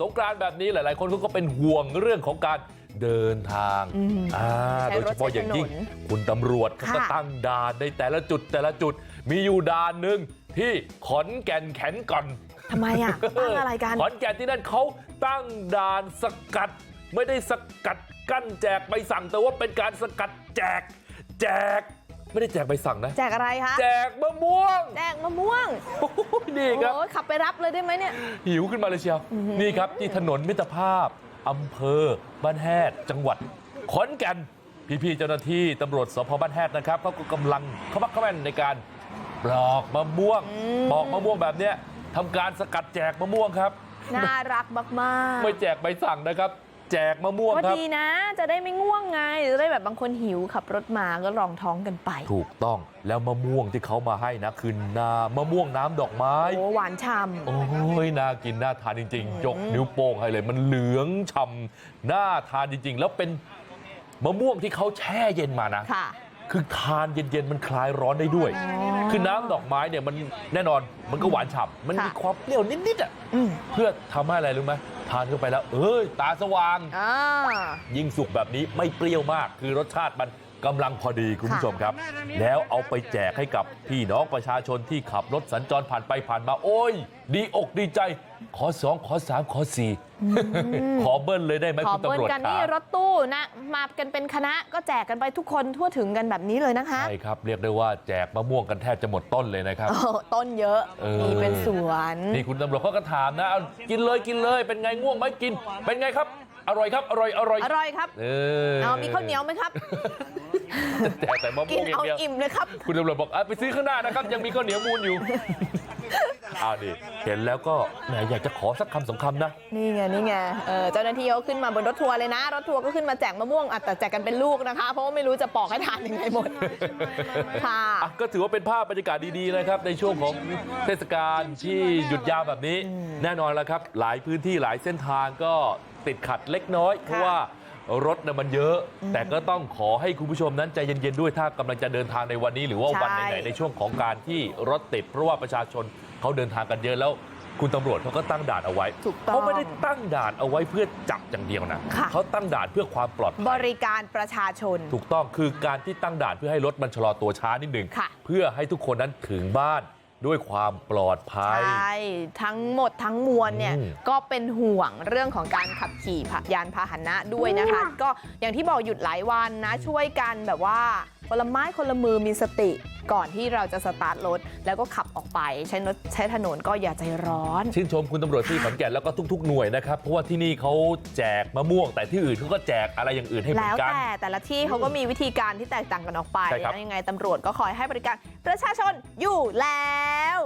สงกรานต์แบบนี้หลายๆคนเขาก็เป็นห่วงเรื่องของการเดินทางอืมอ่าใช้โดยรเฉถพาะอย่างยิ่งใช้ถนนคุณตำรวจเขาก็ค่ะตั้งด่านในแต่ละจุดแต่ละจุดมีอยู่ด่านหนึ่งที่ขอนแก่นแขนก่อนทำไมอะตั้งอะไรกันขอนแก่นที่นั่นเขาตั้งด่านสกัด ไม่ได้สกัดกั้นแจกใบสั่งแต่ว่าเป็นการสกัดแจกแจก ไม่ได้แจกใบสั่งนะแจกอะไรคะแจกมะม่วงแจกมะม่วงโอ้โหนี่ครับโอ้ยขับไปรับเลยได้ไหมเนี่ยหิวขึ้นมาเลยเชียวนี่ครับที่ถนนมิตรภาพอำเภอบ้านแฮดจังหวัดขอนแก่นพี่ๆเจ้าหน้าที่ตำรวจสพบ้านแฮดนะครับเขาก็กำลังเข้ามักเข้าแม่นในการปลอกมะม่วงอืมปลอกมะม่วงแบบเนี้ยทำการสกัดแจกมะม่วงครับ น่ารักมากๆไม่แจกใบสั่งนะครับ แจกมะม่วงก็ครับ ดีนะ จะได้ไม่ง่วงไง จะได้แบบบางคนหิวขับรถมาก็รองท้องกันไป ถูกต้องแล้วมะม่วงที่เขามาให้นะคือน้ำมะม่วงน้ำดอกไม้ โอ้หวานฉ่โอ้ยน่ากินน่าทานจริง ๆ ยกนิ้วโป้งให้เลย มันเหลืองฉ่ำน่าทานจริง ๆ แล้วเป็นมะม่วงที่เขาแช่เย็นมานะำค่ะ คือทานเย็นๆ มันคลายร้อนได้ด้วยอ๋อคือน้ำดอกไม้เนี่ยมันแน่นอนมันก็หวานฉ่ำมันมีค่ะ ความเปรี้ยวนิดๆอะอืมเพื่อทำให้อะไรรู้ไหมทานเข้าไปแล้วเอ้ยตาสว่างอ่ายิ่งสุกแบบนี้ไม่เปรี้ยวมากคือรสชาติมัน กำลังพอดีคุณผู้ค่ะชมครับแล้วเอาไปแจกให้กับพี่น้องประชาชนที่ขับรถสัญจรผ่านไปผ่านมาโอ้ยดีอกดีใจขอสองขอสามขอสี่ขอเบิ้ลเลยได้ไหมขอคุณเบิ้ตำลรวจกันคนี่รับรถตู้นะมากันเป็นคณะก็แจกกันไปทุกคนทั่วถึงกันแบบนี้เลยนะคะใช่ครับเรียกได้ว่าแจกมะม่วงกันแทบจะหมดต้นเลยนะครับโอ้ต้นเยอะเออมีเป็นสวนนี่คุณตำรวจเขาก็ถามนะเอากินเลยกินเลย เป็นไงง่วงไหมกิน เป็นไงครับ อร่อยครับ อร่อยอร่อยอร่อยครับเออเอามีข้าวเหนียวไหมครับแจกแต่มะกิม่วนงอย่าเอางเดียวอิ่มเลยครับคุณตำรวจบอกอะไปซื้อข้างหน้านะครับยังมีข้าวเหนียวมูลอยู่อ้าวดิเห็นแล้วก็แหมอยากจะขอสักคำสองคำนะ นี่ไงนี่ไงเออเจ้าหน้าที่เขาขึ้นมาบนรถทัวร์เลยนะ รถทัวร์ก็ขึ้นมาแจกมะม่วงอะแต่แจกกันเป็นลูกนะคะ เพราะว่าไม่รู้จะปอกให้ทานยังไงหมดค่ะอะก็ถือว่าเป็นภาพบรรยากาศดีๆนะครับ ในช่วงของเทศกาลที่หยุดยาวแบบนี้ แน่นอนแล้วครับ หลายพื้นที่หลายเส้นทางก็ ติดขัดเล็กน้อยเพราะว่ารถนะมันเยอะ แต่ก็ต้องขอให้คุณผู้ชมนั้นใจเย็นๆด้วยถ้ากำลังจะเดินทางในวันนี้หรือว่าวันใช่ไหนๆในช่วงของการที่รถติด เพราะว่าประชาชนเขาเดินทางกันเยอะแล้วคุณตำรวจเขาก็ตั้งด่านเอาไว้ถูกต้องเขาไม่ได้ตั้งด่านเอาไว้เพื่อจับอย่างเดียวนะค่ะเขาตั้งด่านเพื่อความปลอดภัย บริการประชาชน ถูกต้องคือการที่ตั้งด่านเพื่อให้รถมันชะลอตัวช้านิดหนึ่งค่ะเพื่อให้ทุกคนนั้นถึงบ้าน ด้วยความปลอดภัใชย่ทั้งหมดทั้งมวลเนี่ยอืมก็เป็นห่วงเรื่องของการขับขี่ยานพาหนะด้วยนะคะ ก็อย่างที่บอกหยุดหลายวันนะช่วยกันแบบว่าคนละไม้คนละมือมีสติก่อนที่เราจะสตาร์ทรถ แล้วก็ขับออกไปใช้รถใช้ถนนก็อย่าใจร้อน ชื่นชมคุณตำรวจที่ขอนแก่นแล้วก็ทุก ๆ หน่วยนะครับ เพราะว่าที่นี่เขาแจกมะม่วง แต่ที่อื่นเขาก็แจกอะไรอย่างอื่นให้เหมือแล้วนกันแต่แต่ละที่เขาก็มีวิธีการที่แตกต่างกันออกไปใช่ครับแล้วยังไงตำรวจก็คอยให้บริการประชาชนอยู่แล้ว